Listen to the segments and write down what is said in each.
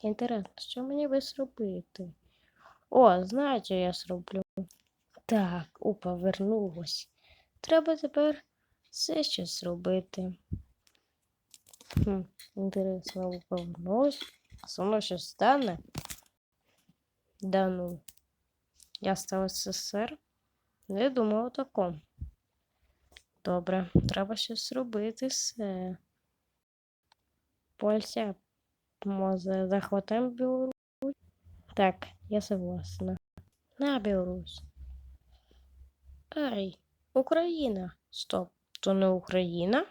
Інтересно, що мені би зробити? О, знаю, що я зроблю. Так, опа, вернулась. Треба тепер все щось зробити. Хм, інтересно, опа, вернулась. А щось стане? Да ну. Я стала СССР? Не думав о такому. Добре, треба щось зробити все. Польща, може, захватимо Білорусь? Так, я согласна. На Білорусь. Ай, Україна. Стоп, то не Україна?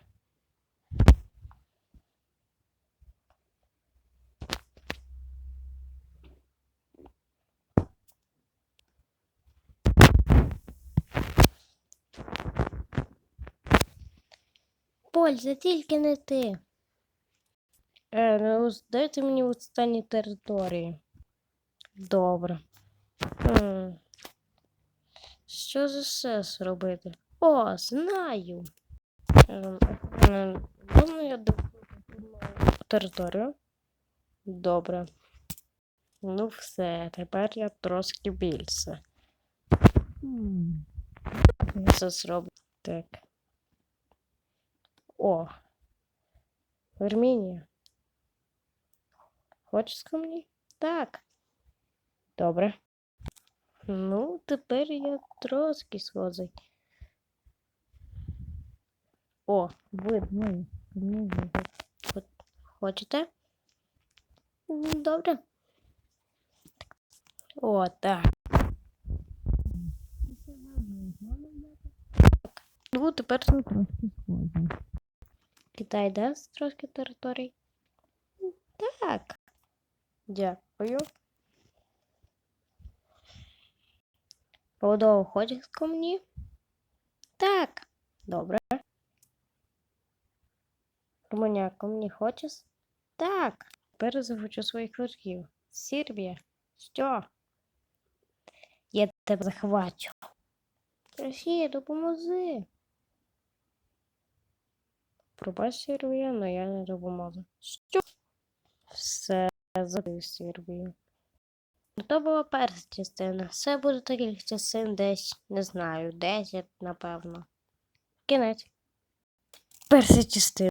Польза, тільки не ти. Е, ну, дайте мені останні території. Добре. Що за сес робити? О, знаю. Ем, ем, Можна я допомогу територію? Добре. Ну все, тепер я трошки більше. Це зроблю. Так. О. Вірмінія. Хочеш ко мені? Так. Добре. Ну, тепер я трошки схожий. О, ви, ви. Хочете? Добре. О, так. Ну, тепер трошки схожий. Китай дасть трошки територій? Так. Дякую. Молдова ходить ко мені? Так. Добре. Румуня ко мені хочеш? Так. Тепер захочу своїх ворогів. Сербія. Що? Я тебе захвачу. Росія, допоможи. Пробач Сербія, але я не допоможу. Що? Все, Сербію. Ну, То була перша частина. Все буде таких частин десь, не знаю, 10, напевно. Кінець. Перша частина.